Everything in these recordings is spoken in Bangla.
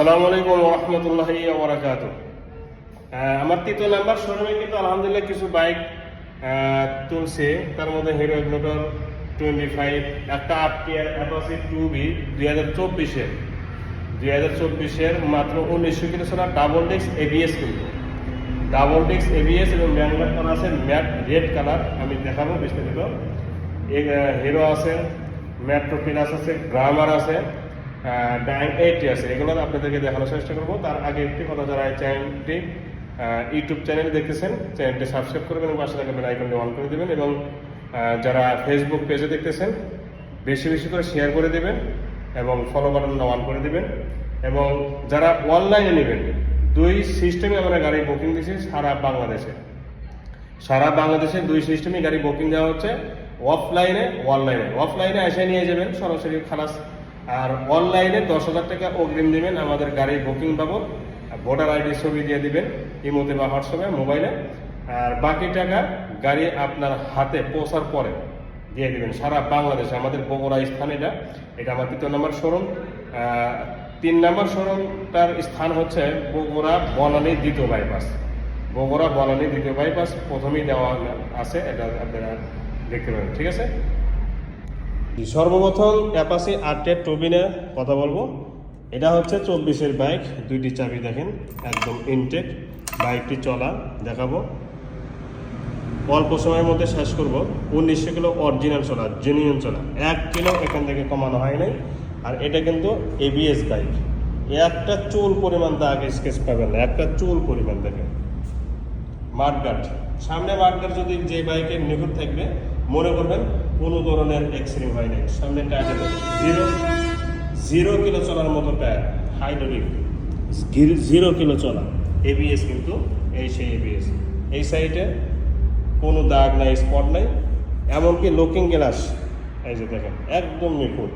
সালামু আলাইকুম রহমতুল্লাহি ওবরাকাত আমার তৃতীয় নাম্বার শোরুমে কিন্তু আলহামদুলিল্লাহ কিছু বাইক তুলছে। তার মধ্যে হিরো ইগনোটর টোয়েন্টি ফাইভ, একটা আপ টিয়ার অ্যাপাসি টু বি দুই হাজার চব্বিশের। দুই হাজার চব্বিশের মাত্র উনিশশো কিলো ছাড়া ডাবল ডিস্ক এবিএস কিন্তু। ডাবল ডিস্ক এবিএস এবং ব্যাঙ্গার করা আছে ম্যাট রেড কালার আমি দেখাবো বিস্তারিত। হিরো আছে মেট্রো প্লাস আছে গ্রামার আছে। ডাইং এইটটি আছে। এগুলো আপনাদেরকে দেখানোর চেষ্টা করব। তার আগে একটি কথা যারা এই চ্যানেলটি ইউটিউব চ্যানেলে দেখতেছেন চ্যানেলটি সাবস্ক্রাইব করবেন এবং পাশে থাকা আইকনটি অন করে দেবেন এবং যারা ফেসবুক পেজে দেখতেছেন, বেশি বেশি করে শেয়ার করে দেবেন এবং ফলো বাটনটা অন করে দেবেন এবং যারা অনলাইনে নেবেন, দুই সিস্টেমে আমরা গাড়ি বুকিং দিচ্ছি সারা বাংলাদেশে। সারা বাংলাদেশে দুই সিস্টেমে গাড়ি বুকিং দেওয়া হচ্ছে অফলাইনে অনলাইনে অফলাইনে এসে নিয়ে যাবেন, সরাসরি খালাস আর অনলাইনে দশ হাজার টাকা অগ্রিম দিবেন আমাদের গাড়ির বুকিং বাবদ। ভোটার আইডি ছবি দিয়ে দিবেন, ইমোতে বা হোয়াটসঅ্যাপে, মোবাইলে। আর বাকি টাকা গাড়ি আপনার হাতে পৌঁছার পরে দিয়ে দিবেন। সারা বাংলাদেশে, আমাদের বগুড়া স্থান এটা। এটা আমার তৃতীয় নম্বর শোরুম। তিন নম্বর শোরুমটার স্থান হচ্ছে বগুড়া বনানী দ্বিতীয় বাইপাস বগুড়া বনানী দ্বিতীয় বাইপাস প্রথমেই দেওয়া আছে, এটা আপনারা দেখতে পাবেন, ঠিক আছে? সর্বপ্রথম অ্যাপাসি আটের টবিনের কথা বলব। এটা হচ্ছে চব্বিশের বাইক, দুইটি চাবি দেখেন, একদম ইনটেক বাইকটি চলা দেখাবো। অল্প সময়ের মধ্যে শেষ করব। উনিশশো কিলো অরিজিনাল চলা জেনুইন চলা। এক কিলো এখান থেকে কমানো হয় নাই। আর এটা কিন্তু এবিএস বাইক একটা চুল পরিমাণ দাগ স্কেচ পাবেন না। একটা চুল পরিমাণ দেখেন। মাঠগাট সামনে মাঠগাট যদি যে বাইকের নিখুঁত থাকবে মনে করবেন, কোনো ধরনের এক্সিডেন্ট হয় নাই। সামনে টায়ার জিরো জিরো কিলো চলার মতো টায়ার হাইড্রোলিক জিরো কিলো চলা। এবিএস কিন্তু এই সেই এবিএস এই সাইডে কোনো দাগ নাই স্পট নাই, এমনকি লুকিং গ্লাস এই যে দেখেন, একদম নিখুঁত।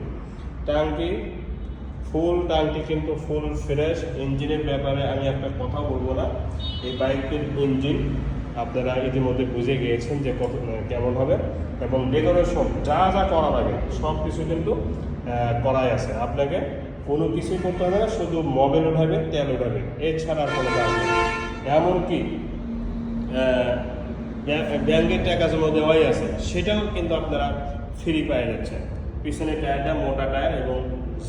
টাঙ্কি ফুল টাঙ্কি কিন্তু ফুল ফ্রেশ ইঞ্জিনের ব্যাপারে আমি একটা কথা বলব না। এই বাইকটির ইঞ্জিন আপনারা ইতিমধ্যে বুঝে গিয়েছেন যে কত কেমন হবে এবং ডেকোরেশন যা যা করা লাগে সব কিছু কিন্তু করাই আছে। আপনাকে কোনো কিছুই করতে হবে না, শুধু মোবাইল উঠাবেন তেল উঠাবেন এছাড়া আর কোনো কাজ নেই। এমনকি ব্যাংকের টাকা জমা দেওয়াই আছে, সেটাও কিন্তু আপনারা ফ্রি পেয়ে যাচ্ছেন পিছনে টায়ারটা মোটা টায়ার এবং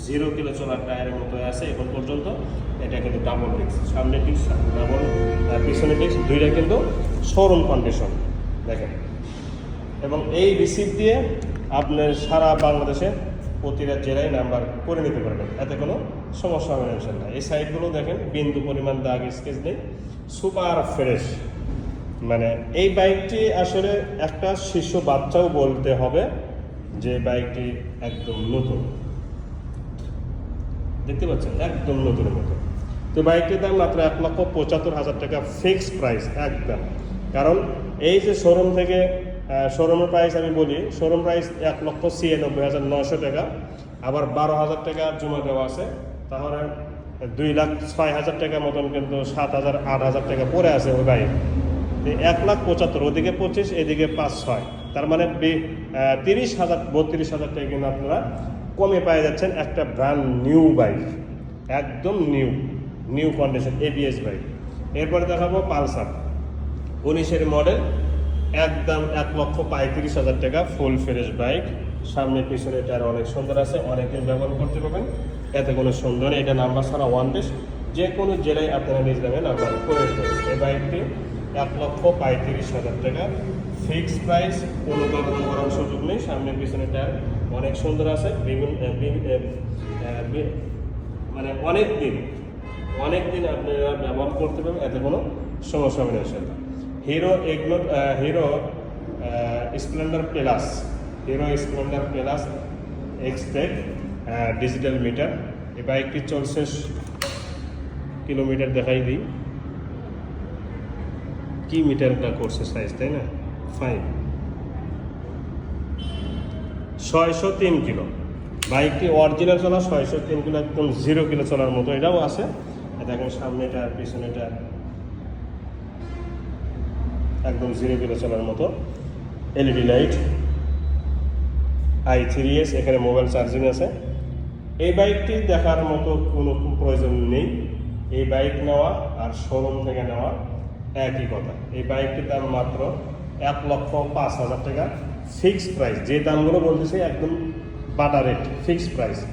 জিরো কিলো চলার টায়ারের মতো আছে এখন পর্যন্ত। এটা কিন্তু ডাবল ডিস্ক সামনে ডিস্ক ডাবল পিছনে ডিস্ক দুইটা কিন্তু শোরুম কন্ডিশন দেখেন। এবং এই রিসিপ্ট দিয়ে আপনার সারা বাংলাদেশে প্রতিটা জেলায় নাম্বার করে নিতে পারবেন। এতে কোনো সমস্যা হবে না এই সাইডগুলো দেখেন, বিন্দু পরিমাণ দাগ, স্কেচ নেই সুপার ফ্রেশ মানে এই বাইকটি আসলে একটা শিশু বাচ্চাও বলতে হবে যে বাইকটি একদম নতুন। দেখতে পাচ্ছেন, একদম নতুনের মতো। তো বাইকটির দাম মাত্র এক লক্ষ পঁচাত্তর হাজার টাকা ফিক্সড প্রাইস একদম। কারণ এই যে শোরুম থেকে শোরুমের প্রাইস আমি বলি শোরুম প্রাইস এক লক্ষ ছিয়ানব্বই হাজার নশো টাকা। আবার বারো হাজার টাকা জমা দেওয়া আছে, তাহলে দুই লাখ ছয় হাজার টাকার মতন কিন্তু সাত হাজার, আট হাজার টাকা পড়ে আছে ওই বাইক। এক লাখ পঁচাত্তর, ওদিকে পঁচিশ, এদিকে পাঁচ ছয়। তার মানে তিরিশ হাজার, বত্রিশ হাজার টাকা কিন্তু আপনারা কমে পাওয়া যাচ্ছেন একটা ব্র্যান্ড নিউ বাইক একদম new new condition ABS bike এরপরে দেখাবো পালসার, উনিশের মডেল একদম এক লক্ষ পঁয়ত্রিশ হাজার টাকা ফুল ফ্রেশ বাইক সামনে, পিছনে টায়ার অনেক সুন্দর আছে অনেকে ব্যবহার করতে পারবেন। এতে কোনো সুন্দর এটা নাম্বার ছাড়া ওয়ান টেস্ট যে কোনো জেলায় আপনারা নিজ নামে নাম্বার করে এই বাইকটি এক লক্ষ পঁয়ত্রিশ হাজার টাকা। ফিক্সড প্রাইস কোনো দরদাম করার সুযোগ নেই। সামনে, পিছনে টায়ার অনেক সুন্দর আছে, বিভিন্ন মানে অনেক দিন অনেক দিন আপনারা ব্যবহার করতে পারবেন, এতে কোনো সমস্যা হবে না হিরো এগুলো Hero Splendor Plus Hero Splendor Plus XTEC digital meter এই বাইকটি চলছে কিলোমিটার দেখাই দিই। কি মিটারটা করছে সাইজ তাই না? ফাইন ছয়শো তিন কিলো। বাইকটি অরিজিনাল চলা ছয়শো তিন কিলো, একদম জিরো কিলো চলার মতো। এটাও আছে। দেখেন সামনেটা, পিছনেটা। একদম জিরো কিলো চলার মতো। LED light i three S এখানে মোবাইল চার্জিং আছে। এই বাইকটি দেখার মতো কোনো প্রয়োজন নেই। এই বাইক নেওয়া আর শোরুম থেকে নেওয়া একই কথা। এই বাইকটির দাম মাত্র এক লক্ষ পাঁচ হাজার টাকা। ফিক্সড প্রাইস যে দামগুলো বলতেছি একদম বাটা রেট ফিক্সড প্রাইস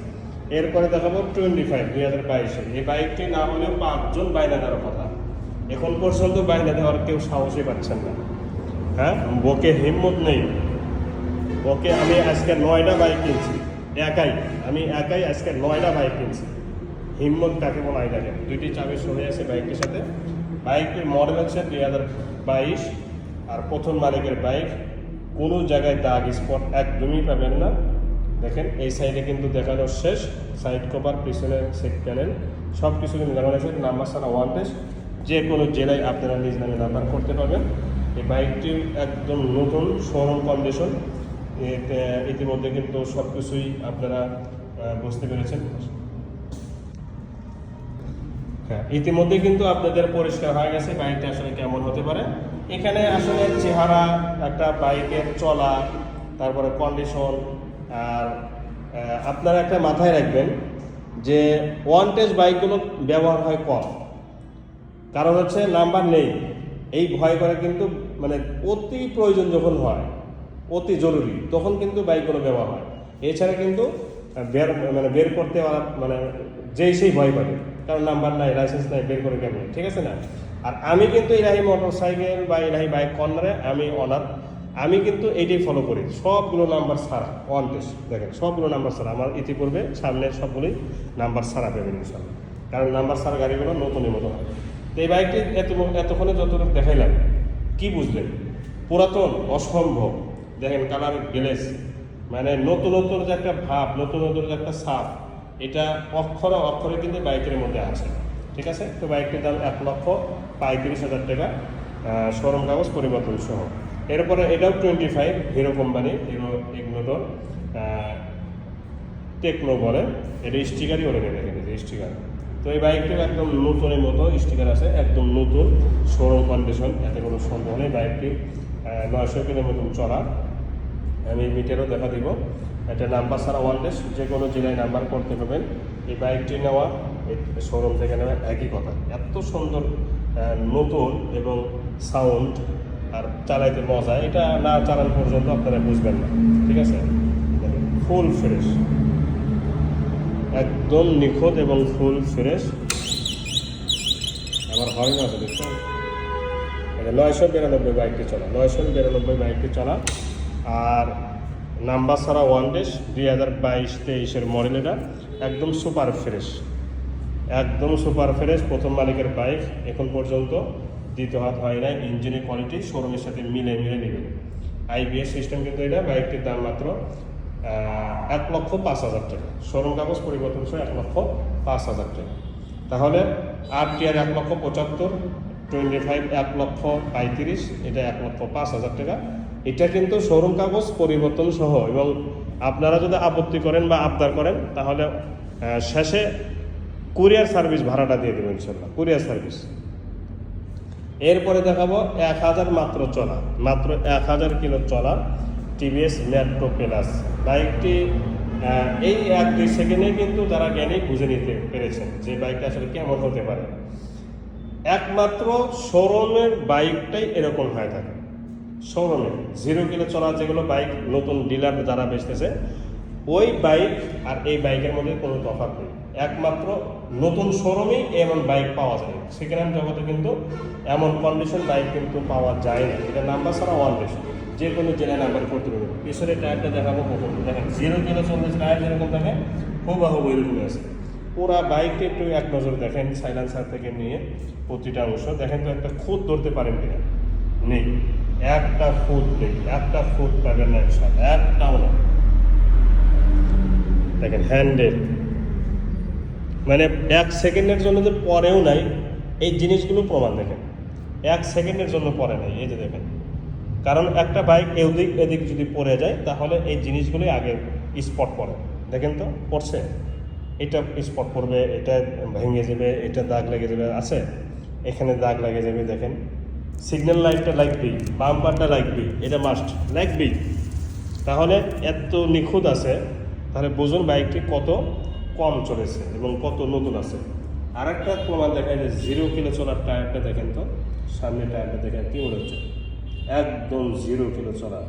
এরপরে দেখাবো টোয়েন্টি ফাইভ দুই হাজার বাইশে এই বাইকটি না হলেও পাঁচজন বাইনা দেওয়ার কথা। এখন পর্যন্ত বাইনা দেওয়ার কেউ সাহসই পাচ্ছেন না। হ্যাঁ? বকে হিম্মত নেই। ওকে আমি আজকে নয়টা বাইক কিনছি। একাই, আমি একাই আজকে নয়টা বাইক কিনছি। হিম্মত কাকে বলা হয় দেখেন। দুইটি চাবি সরে আছে বাইকটির সাথে। বাইকটির মডেল হচ্ছে দুই হাজার বাইশ। আর প্রথম মালিকের বাইক কোনো জায়গায় দাগ স্পট একদমই পাবেন না। দেখেন, এই সাইডে কিন্তু দেখানো শেষ। সাইড কভার পিছনের সেট প্যানেল সব কিছু কিন্তু দেখানো আছে নাম্বার ছাড়া ওয়ান যে কোনো জেলায় আপনারা নিজ নামে নাম্বার করতে পারবেন। এই বাইকটি একদম নতুন শোরুম কন্ডিশন ইতিমধ্যে কিন্তু সব কিছুই আপনারা বুঝতে পেরেছেন। হ্যাঁ ইতিমধ্যে কিন্তু আপনাদের পরিষ্কার হয়ে গেছে। বাইকটা আসলে কেমন হতে পারে? এখানে আসলে চেহারা, একটা বাইকের চলা, তারপরে কন্ডিশন আর আপনারা একটা মাথায় রাখবেন যে ওয়ান টেজ বাইকগুলো ব্যবহার হয় কম। কারণ হচ্ছে নাম্বার নেই। এই ভয় করে কিন্তু মানে অতি প্রয়োজন যখন হয়, অতি জরুরি, তখন কিন্তু বাইকগুলো ব্যবহার হয়। এছাড়া কিন্তু বের মানে বের করতে মানে যেই সেই ভয় পাবে কারণ নাম্বার নাই লাইসেন্স নাই, বের করে কেমন? ঠিক আছে না? আর আমি কিন্তু ইরাহি মোটর সাইকেল বা ইরাহি বাইক কর্নারে আমি অনার আমি কিন্তু এইটাই ফলো করি। সবগুলো নাম্বার ওয়ান টেস্ট দেখেন, সবগুলো নাম্বার ছাড়া। আমার ইতিপূর্বে সামনে সবগুলোই নাম্বার সারা পেবেন ইনশাল্লাহ কারণ নাম্বার সারা গাড়িগুলো নতুনের মতো হয়। তো এই বাইকটি এত এতক্ষণে যতটুকু দেখাইলাম, কি বুঝলেন? পুরাতন, অসম্ভব। দেখেন কালার গ্লেস মানে নতুন নতুন যে একটা ভাব, নতুন নতুন যে একটা সাপ এটা অক্ষরে অক্ষরে কিন্তু বাইকের মধ্যে আছে। ঠিক আছে? তো বাইকটির দাম এক লক্ষ পঁয়ত্রিশ হাজার টাকা শোরুম কাগজ পরিবর্তন সহ। এরপরে এটাও twenty five, Hero company, Hero Ignitor techno বলে। এটা স্টিকারই ওরে দেখেন এই স্টিকার। তো এই বাইকটিও একদম নতুনের মতো, স্টিকার আছে, একদম নতুন শোরুম কন্ডিশন এতে কোনো সন্দেহ নেই বাইকটি নয়শো কিলোমিটার চলা। আমি মিটারও দেখা দিব। এটা নাম্বার ছাড়া ওয়ান ডেস যে কোনো জেলায় নাম্বার করতে পারবেন। এই বাইকটি নেওয়া শোরুম থেকে নেওয়া একই কথা। এত সুন্দর নতুন এবং সাউন্ড আর চালাইতে মজা, এটা না চালান পর্যন্ত আপনারা বুঝবেন না, ঠিক আছে? ফুল ফ্রেশ একদম নিখুঁত এবং ফুল ফ্রেশ আমার হরিণ আছে, দেখছেন? নয়শো বিরানব্বই বাইকটি চলা, নয়শো বিরানব্বই বাইকটি চলা। আর নাম্বার ছাড়া ওয়ান ডেস দুই হাজার বাইশ তেইশের মডেল এটা, একদম সুপার ফ্রেশ একদম সুপার ফ্রেশ, প্রথম মালিকের বাইক এখন পর্যন্ত দ্বিতীয় হাত হয় না ইঞ্জিনের কোয়ালিটি শোরুমের সাথে মিলে মিলে নেবেন। আইবিএস সিস্টেম কিন্তু এটা বাইকটির দাম মাত্র এক লক্ষ পাঁচ হাজার টাকা। শোরুম কাগজ পরিবর্তন সহ এক লক্ষ পাঁচ হাজার টাকা। তাহলে আর টিয়ার এক লক্ষ পঁচাত্তর টোয়েন্টি ফাইভ এক লক্ষ পঁয়ত্রিশ, এটা এক লক্ষ পাঁচ হাজার টাকা। এটা কিন্তু শোরুম কাগজ পরিবর্তন সহ এবং আপনারা যদি আপত্তি করেন বা আবদার করেন, তাহলে শেষে কুরিয়ার সার্ভিস ভাড়াটা দিয়ে দেবেন ইনশাল্লাহ কুরিয়ার সার্ভিস। এরপরে দেখাবো এক হাজার মাত্র চলা, মাত্র এক হাজার কিলো চলা টিভিএস মেট্রো প্লাস। বাইকটি এই এক দুই সেকেন্ডে কিন্তু তারা জ্ঞানী বুঝে নিতে পেরেছেন যে বাইকটা আসলে কেমন হতে পারে। একমাত্র শোরুমের বাইকটাই এরকম হয়ে থাকে। শোরুমে জিরো কিলো চলা যেগুলো বাইক নতুন ডিলার যারা বেচতেছে, ওই বাইক আর এই বাইকের মধ্যে কোনো তফাৎ নেই। একমাত্র নতুন শোরুমেই এমন বাইক পাওয়া যায়। সেকেন্ড হ্যান্ড জগতে কিন্তু এমন কন্ডিশন বাইক কিন্তু পাওয়া যায় না। এটা নাম্বার ছাড়া ওয়ান বেশি যে কোনো জেলায় নাম্বার করতে পারবে। পিছনে টায়ারটা দেখাবো কখন। দেখেন জিরো কিলো চল্লিশ টায়ার যেরকম থাকে হুবাহু এরকম আছে। পুরা বাইকটা একটু এক নজর দেখেন সাইলেন্সার থেকে নিয়ে প্রতিটা অংশ। দেখেন তো একটা খুদ ধরতে পারেন কিনা? নেই। একটা ফুট নেই। একটা ফুট পাবেন না একটাও না। দেখেন হ্যান্ডেল মানে এক সেকেন্ডের জন্য যে পরেও নাই, এই জিনিসগুলো প্রমাণ দেখেন। এক সেকেন্ডের জন্য পরে নাই, এই যে দেখেন। কারণ একটা বাইক এদিক এদিক যদি পড়ে যায়, তাহলে এই জিনিসগুলোই আগে স্পট পড়ে। দেখেন তো, পড়ছে। এটা স্পট পড়বে, এটা ভেঙে যাবে, এটা দাগ লেগে যাবে, আছে? এখানে দাগ লেগে যাবে, দেখেন। সিগন্যাল লাইটটা লাগবেই বাম্পারটা লাগবেই এটা মাস্ট লাগবেই তাহলে এত নিখুঁত আছে, তাহলে বুঝুন বাইকটি কত কম চলেছে এবং কত নতুন আছে। আর একটা প্রমাণ দেখা যায় জিরো কিলো চলার টায়ারটা দেখেন তো সামনে টায়ারটা দেখেন কি মনে হচ্ছে? একদম জিরো কিলো চলা।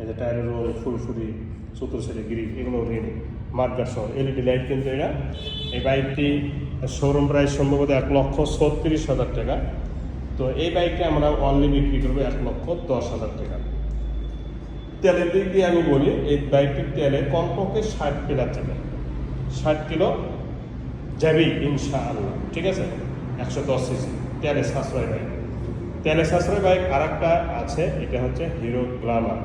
এই যে টায়ারের রোল ফুরফুরি চতুর্সারি গ্রিল এগুলো রেড, মার্কার সহ, এলইডি লাইট কিন্তু এটা। এই বাইকটি শোরুম প্রাইস সম্ভবত এক লক্ষ ছত্রিশ হাজার টাকা। তো এই বাইকটা আমরা অনলি বিক্রি করব এক লক্ষ দশ হাজার টাকা। তেলের দিক দিয়ে আমি বলি, এই বাইকটির তেলে কমপক্ষে ষাট কিলার যাবে ষাট কিলো যাবেই ইনশা আল্লাহ ঠিক আছে? একশো দশ সিসি। তেলে সাশ্রয় বাইক তেলে সাশ্রয় বাইক আর একটা আছে, এটা হচ্ছে হিরো গ্লামার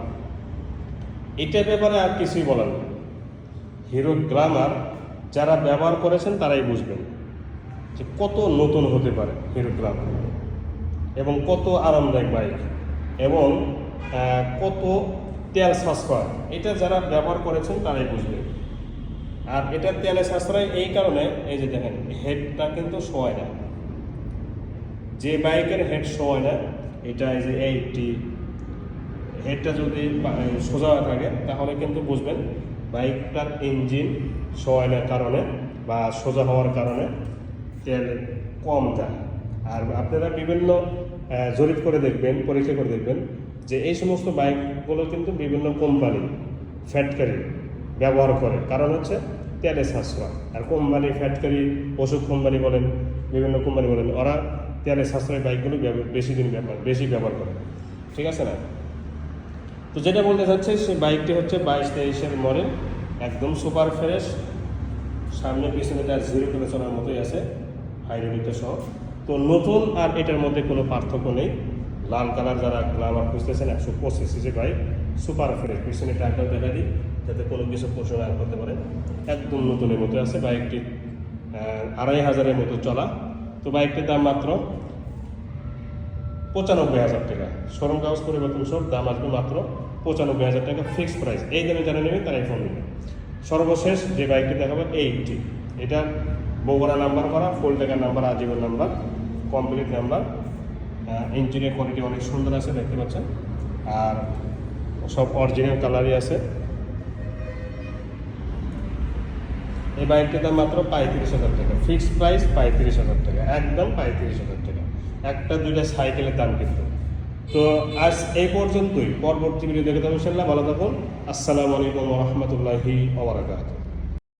এটার ব্যাপারে আর কিছুই বলার নেই। হিরো গ্লামার যারা ব্যবহার করেছেন, তারাই বুঝবেন যে কত নতুন হতে পারে হিরো গ্লামার এবং কত আরামদায়ক বাইক এবং কত তেল সাশ্রয়। এটা যারা ব্যবহার করেছেন, তারাই বুঝবেন। আর এটা তেলে সাশ্রয় এই কারণে, এই যে দেখেন হেডটা কিন্তু শোয় না। যে বাইকের হেড শোয় না, এটা এই যে এইটটি হেডটা যদি সোজা থাকে, তাহলে কিন্তু বুঝবেন বাইকটার ইঞ্জিন সোয়াইনের কারণে বা সোজা হওয়ার কারণে তেল কম যায়। আর আপনারা বিভিন্ন জরিপ করে দেখবেন, পরীক্ষা করে দেখবেন যে এই সমস্ত বাইকগুলো কিন্তু বিভিন্ন কোম্পানি ফ্যাক্টরি ব্যবহার করে। কারণ হচ্ছে তেলে সাশ্রয়। আর কোম্পানি ফ্যাক্টরি ওষুধ কোম্পানি বলেন, বিভিন্ন কোম্পানি বলেন, ওরা তেলে সাশ্রয় বাইকগুলো বেশি দিন ব্যবহার, বেশি ব্যবহার করে। ঠিক আছে না? তো যেটা বলতে চাচ্ছে, সেই বাইকটি হচ্ছে বাইশ তেইশের মডেল, একদম সুপার ফ্রেশ। সামনে পিছনে তার জিরো কিলো চলার মতোই আছে হাইড্রোলিকটা সহ। তো নতুন আর এটার মধ্যে কোনো পার্থক্য নেই। লাল কালার যারা গ্লামার খুঁজতেছেন, একশো পঁচিশ সিসি বাইক, সুপার ফ্রেশ। পিছনে টাকাও দেখা দিই। যাতে কোনো কিছু প্রশ্ন না করতে পারে। একদম নতুনের মতো আছে বাইকটি আড়াই হাজারের মতো চলা। তো বাইকটির দাম মাত্র পঁচানব্বই হাজার টাকা। শোরুম কাগজ পরিবর্তন সব দাম আসবে মাত্র পঁচানব্বই হাজার টাকা ফিক্সড প্রাইস এই দামে যারা নেবেন তারাই ফোন নেবেন সর্বশেষ যে বাইকটি দেখাবো এইটটি এটা বগুড়া নাম্বার করা ফুল নাম্বার আজীবন নাম্বার কমপ্লিট নাম্বার ইঞ্জিনের কোয়ালিটি অনেক সুন্দর আছে, দেখতে পাচ্ছেন। আর সব অরিজিনাল কালারই আছে। এই বাইকটা দাম মাত্র পঁয়ত্রিশ হাজার টাকা। ফিক্সড প্রাইস পঁয়ত্রিশ হাজার টাকা। একদম পঁয়ত্রিশ হাজার টাকা। একটা, দুইটা সাইকেলের দাম কিন্তু। তো আজ এই পর্যন্তই। পরবর্তী ভিডিও দেখে দেবো ভালো থাকুন। আসসালামু আলাইকুম রহমতুল্লাহি ওবরাকাতুহ